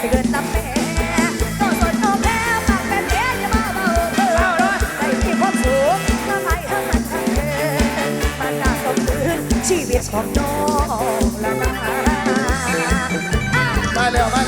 สิเกิดตับแม่ก็สนโนแม่ปากแบบนี้จะมาเบาเบอร์ใจที่ความสูงก็ม่เท่ากันทั้งเดินมันน่าสมคืนชีวิตของน้องละมาได้แล้วได้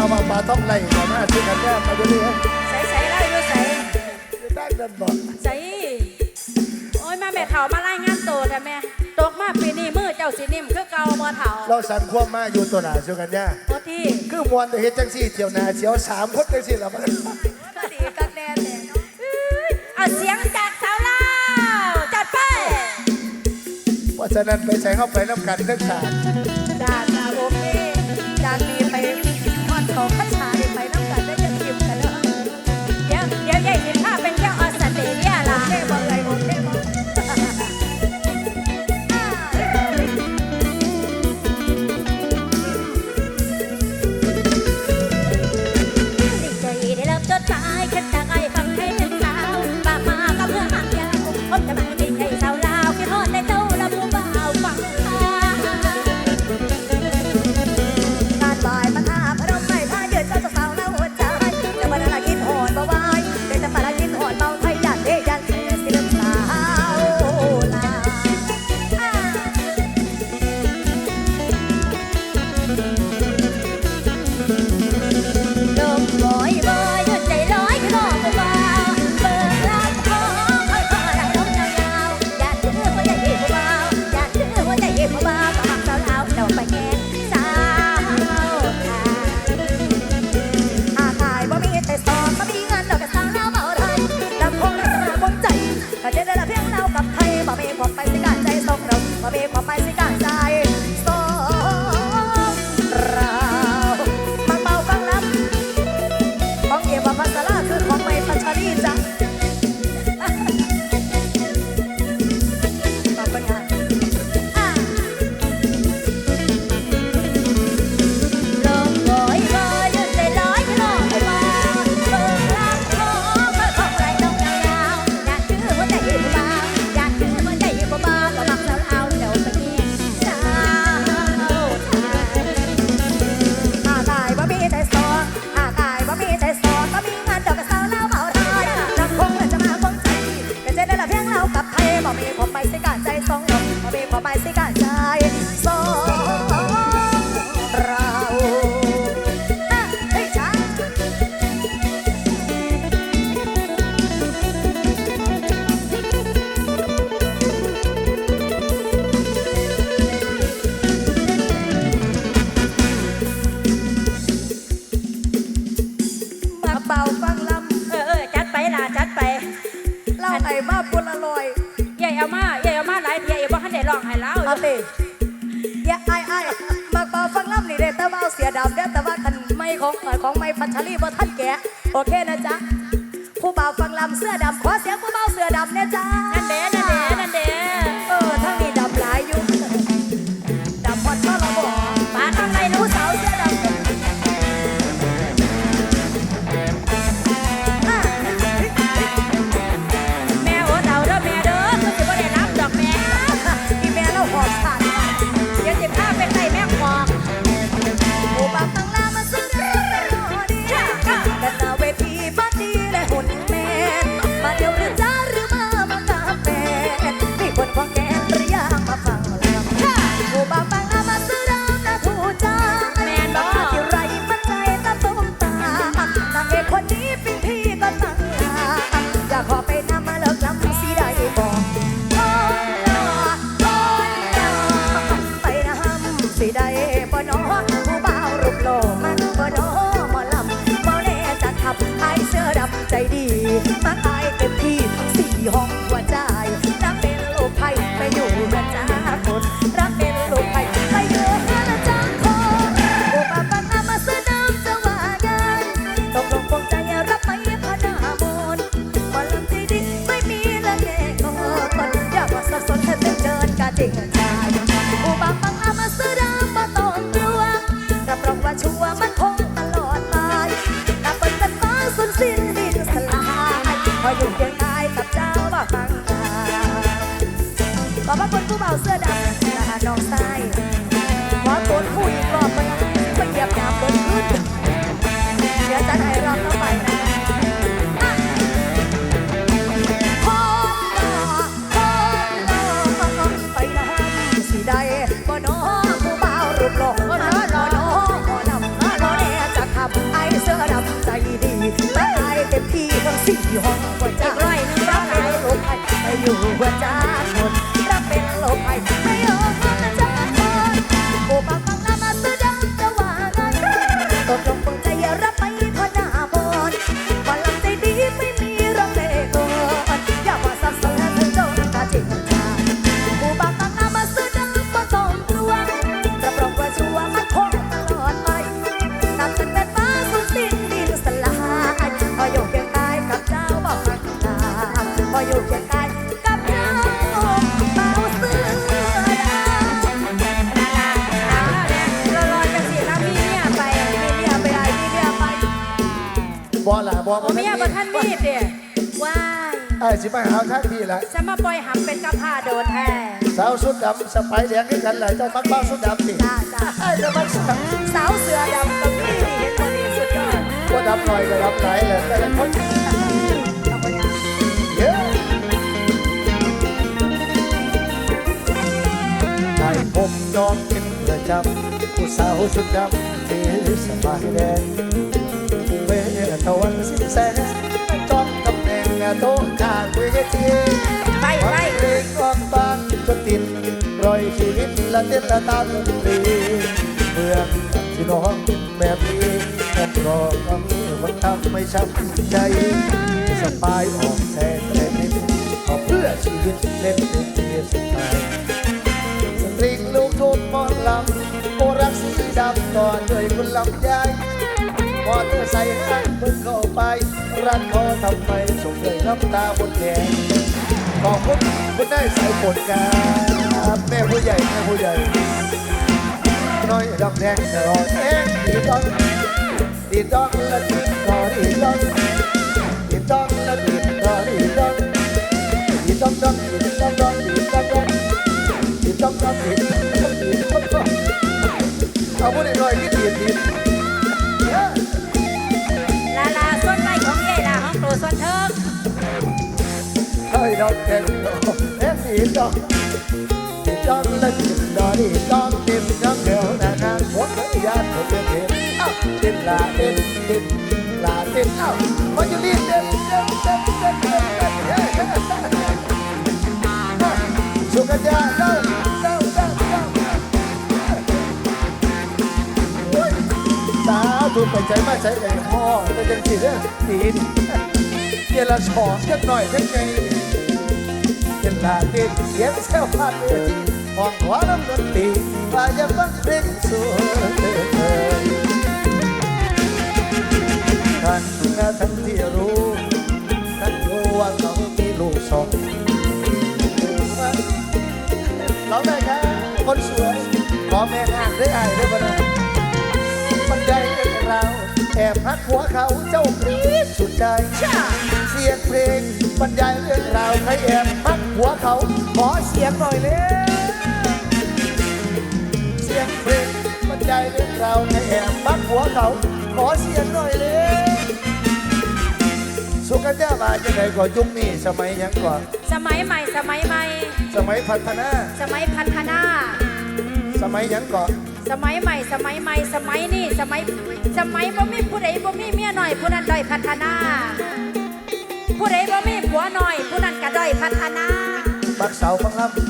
าวมาปลองไรก่อนหน้าชื่กันแน่มาดูนี่ครัใส่ใส่ไล่ด้วยใส่อยู่ใต้ดันบอดใส่โอ้ยมาแม่เถามาไล่งานโตแต่แม่ตกมาปีนี้มือเจ้าสีนิ่มคือเก่าเมาเถาเราสั่นควบมาอยู่ตัวหนาชื่อกันแน่พอที่คือมวนตัวเฮ็ดจังสี่เที่ยวนาเที่ยวสามคนจังสี่ละมันก็ดีก็แน่แเลยเอาเสียงจากสาวเล่าจัดไปเพราะฉะนั้นไปใช้เข้าไปน้ำกันทั้งสาม ดัเด้อแต่ว่าขันไม่ของของไม่พัชรีบ่ท่านแก่โอเคนะจ๊ะผู้บ่าวฟังลำเสื้อดำขอเสียง Bye. ที่ห้องหัวใจร้อยหนึ่ไร้อยไปอยู่หัวใจ บ่ล่ะบ่โอ้ไม่อยากมาท่านมีดเด้ว้ายไอ้สิมาหาทางพี่ละจะมาปล่อยหำเป็นกระพาโดนแท้สาวสุดดำสไปแดงคือกันแหละเจ้ามักบ้าสุดดำสิจ้าจ้าไอ้เจ้ามักสุดดสาวเสือดำกับพี่นี่เห็นคนนี้สุดยอดำว่าดำหน่อยก็ดำหลายแหละแต่ละคนเอาไปยังเยอะให้ผมยอมเป็นประจำผู้สาวสุดดำที่สบายแดงเวร ตะวันสิ้นแสงจ้องตำแหน่งโต๊ะข้างเวทีไปไปเพลงออกบ้านจนติดรอยชีวิตละเต้นละตามดนตรีเมืองที่น้องแบบนี้ผมรอคำนี้มันทำไม่ช้ำใจสบายออกแสงแรงนิดขอเพื่อชีวิตเล่นเป็นเพียสุดท้ายสตริงลูกทุ่งมอลำโอรักสีดำต่อด้วยคุณลำยมอเต อร์ไซค์ห้างเพิ่งเข้าไปรันคอทำไมส่งเลยน้ำตาบนแขนขอบคุณคุณได้สายฝนครับแม่ผู้ใหญ่แม่ผู้ใหญ่น้อยดำแดงตลอดแดงดีต้องดีต้องและดีต่อดีต้องดีต้องและดีต่อดีต้องดีต้องต้องดีต้องต้องดีต้องต้องดีต้องต้องดีต้องดีต้องต้องเอาพูดหน่อยที่ดีดี เฮ้ยดอกแดงดอกแดงดีต้องดีต้องละดีต่อดีต้องดีต้องเดียวนานๆหมดเลยยานหมดเลยเห็นอ้าวเต้นลาเต้นเต้นลาเต้นอ้าวมันจะรีบเต้นเต้นเต้นเต้นเต้นเต้นเฮ้ยสุกัญญาเต้าเต้าเต้าเต้าสาธุไปใจมาใจใหญ่พ่อไปจังสิเด้อตีนเจรสอนจักหน่อยจักไงเจนลาเต้นเสียงแซวพาดเวทีห้องหัวน้ำดนตรีว่าจะฟังเพลงสวยท่านนะท่านที่รู้ท่านรู้ว่าเขามีลูกสองเราได้ครับคนสวยขอแม่ห้างได้อายได้บ่นะมันได้เรื่องราว แอบพักหัวเขาเจ้ากรี๊ดสุดใจช่าเสียงเพลงบรรยายเรื่องราวใครแอบพักหัวเขาขอเสียงหน่อยเลย เสียงเพลงบรรยายเรื่องราวใครแอบพักหัวเขาขอเสียงหน่อยเลย สุกัญญามาจะไหนก่อนยุคนี้สมัยหยังก่อนสมัยใหม่สมัยใหม่ สมัยพัฒนา สมัยพัฒนา สมัยหยังก่อน สมัยใหม่ สมัยใหม่ สมัยนี้สมัย สมัยบ่มีผู้ใดบ่มีเมียหน่อยผู้นั้นด้อยพัฒนา ผู้ใดบ่มีผัวหน่อย ผู้นั้นก็ด้อยพัฒนา บักเสาฟังลำ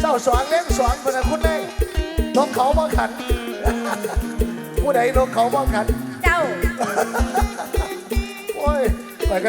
เจ้าสอนเลี้ยงสอนคนนะคุณได้นกเขาบ่ขัน ผู้ใดนกเขาบ่ขัน เจ้า โอ้ยไปกันแล้ว